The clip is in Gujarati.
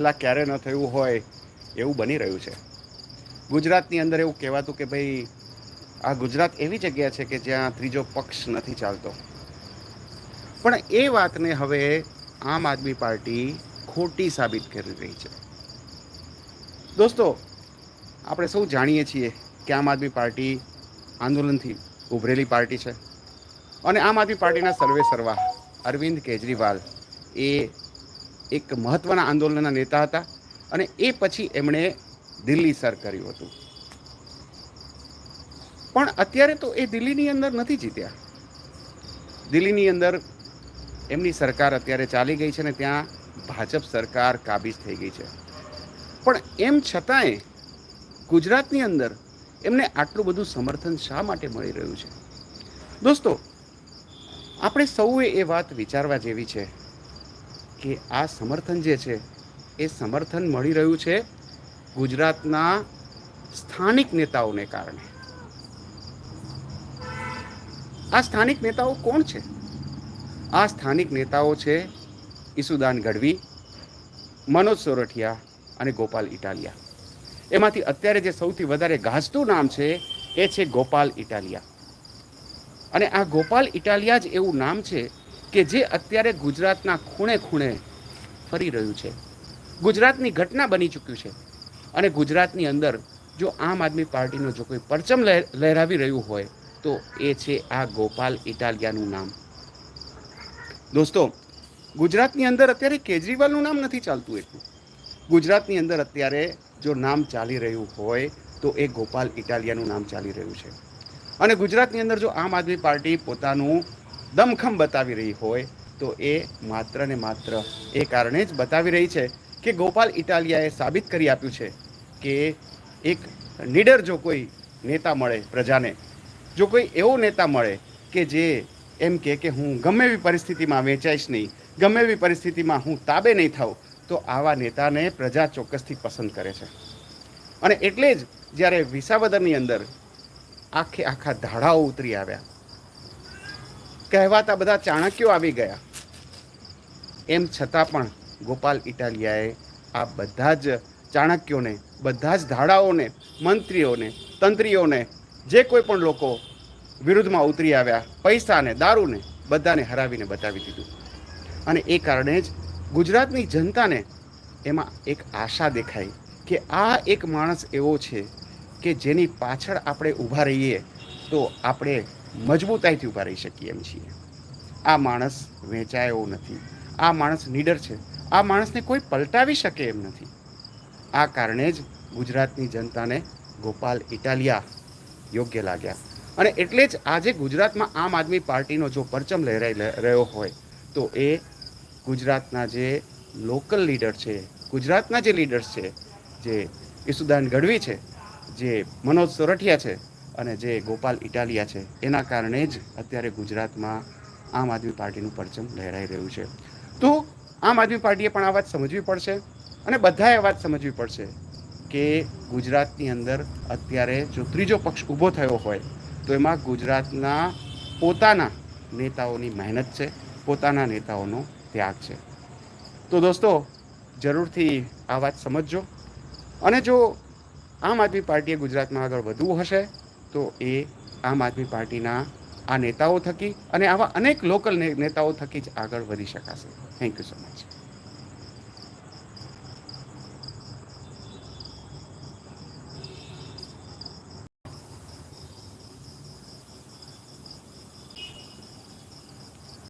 પહેલાં ક્યારે ન થયું હોય એવું બની રહ્યું છે. ગુજરાતની અંદર એવું કહેવાતું કે ભાઈ, આ ગુજરાત એવી જગ્યા છે કે જ્યાં ત્રીજો પક્ષ નથી ચાલતો. પણ એ વાતને હવે આમ આદમી પાર્ટી ખોટી સાબિત કરી રહી છે. દોસ્તો, આપણે સૌ જાણીએ છીએ કે આમ આદમી પાર્ટી આંદોલનથી ઉભરેલી પાર્ટી છે. અને આમ આદમી પાર્ટીના સર્વે સર્વા અરવિંદ કેજરીવાલ એ એક મહત્ત્વના આંદોલનના નેતા હતા અને એ પછી એમણે દિલ્હી સર કર્યું હતું. પણ અત્યારે તો એ દિલ્હીની અંદર નથી જીત્યા. દિલ્હીની અંદર એમની સરકાર અત્યારે ચાલી ગઈ છે ને ત્યાં ભાજપ સરકાર કાબિજ થઈ ગઈ છે. પણ એમ છતાંય ગુજરાતની અંદર એમને આટલું બધું સમર્થન શા માટે મળી રહ્યું છે? દોસ્તો, આપણે સૌએ એ વાત વિચારવા જેવી છે કે આ સમર્થન જે છે, એ સમર્થન મળી રહ્યું છે ગુજરાતના સ્થાનિક નેતાઓને કારણે. આ સ્થાનિક નેતાઓ કોણ છે? આ સ્થાનિક નેતાઓ છે ઈસુદાન ગઢવી, મનોજ સોરઠિયા અને ગોપાલ ઇટાલિયા. એમાંથી અત્યારે જે સૌથી વધારે ગાજતું નામ છે, એ છે ગોપાલ ઇટાલિયા. અને આ ગોપાલ ઇટાલિયા જ એવું નામ છે કે જે અત્યારે ગુજરાતના ખૂણે ખૂણે ફરી રહ્યું છે. ગુજરાતની ઘટના બની ચૂક્યું છે. અને ગુજરાતની અંદર જો આમ આદમી પાર્ટીનો જો કોઈ પરચમ લહેર- લહેરાવી રહ્યું હોય, તો એ છે આ ગોપાલ ઇટાલિયાનું નામ. દોસ્તો, ગુજરાતની અંદર અત્યારે કેજરીવાલનું નામ નથી ચાલતું એટલું. ગુજરાતની અંદર અત્યારે જો નામ ચાલી રહ્યું હોય, તો એ ગોપાલ ઇટાલિયાનું નામ ચાલી રહ્યું છે. અને ગુજરાતની અંદર જો આમ આદમી પાર્ટી પોતાનું દમખમ બતાવી રહી હોય તો એ માત્ર ને માત્ર એ કારણે જ બતાવી રહી છે કે ગોપાલ ઇટાલિયાએ સાબિત કરી આપ્યું છે કે એક નીડર જો કોઈ નેતા મળે પ્રજાને, જો કોઈ એવો નેતા મળે કે જે એમ કે કે હું ગમે એવી પરિસ્થિતિમાં વેચાઈશ નહીં, ગમે એવી પરિસ્થિતિમાં હું તાબે નહીં થાઉં, તો આવા નેતાને પ્રજા ચોક્કસથી પસંદ કરે છે. અને એટલે જ જ્યારે વિસાવદરની અંદર આખે આખા ધાડાઓ ઉતરી આવ્યા કહેવાતા બધા ચાણક્યો આવી ગયા. એમ છતાં પણ ગોપાલ ઇટાલિયાએ આ બધા જ ચાણક્યોને, બધા જ ધાડાઓને મંત્રીઓને, તંત્રીઓને, જે કોઈ પણ લોકો વિરુદ્ધમાં ઉતરી આવ્યા, પૈસાને, દારૂને, બધાને હરાવીને બતાવી દીધું. અને એ કારણે જ ગુજરાતની જનતાને એમાં એક આશા દેખાઈ કે આ એક માણસ એવો છે કે જેની પાછળ આપણે ઊભા રહીએ તો આપણે મજબૂતાઈથી ઊભા રહી શકીએ એમ છીએ. આ માણસ વેચાય નથી. આ માણસ નીડર છે. આ માણસને કોઈ પલટાવી શકે એમ નથી. આ કારણે જ ગુજરાતની જનતાને ગોપાલ ઇટાલિયા યોગ્ય લાગ્યા. અને એટલે જ આજે ગુજરાતમાં આમ આદમી પાર્ટીનો જો પરચમ લહેરાઈ રહ્યો હોય, તો એ ગુજરાતના જે લોકલ લીડર છે, ગુજરાતના જે લીડર્સ છે, જે ઈસુદાન ગઢવી છે, જે મનોજ સોરઠિયા છે અને જે ગોપાલ ઇટાલિયા છે, એના કારણે જ અત્યારે ગુજરાતમાં આમ આદમી પાર્ટીનું પરચમ લહેરાઈ રહ્યું છે. તો આમ આદમી પાર્ટીએ પણ આ વાત સમજવી પડશે અને બધાએ આ વાત સમજવી પડશે કે ગુજરાતની અંદર અત્યારે જો ત્રીજો પક્ષ ઊભો થયો હોય, તો એમાં ગુજરાતના પોતાના નેતાઓની મહેનત છે, પોતાના નેતાઓનો ત્યાગ છે. તો દોસ્તો, જરૂરથી આ વાત સમજજો. અને જો આમ આદમી પાર્ટીએ ગુજરાતમાં આગળ વધવું હશે તો એ આમ આદમી પાર્ટીના આ નેતાઓ થકી અને આવા અનેક લોકલ નેતાઓ થકી જ આગળ વધી શકાશે. Thank you so much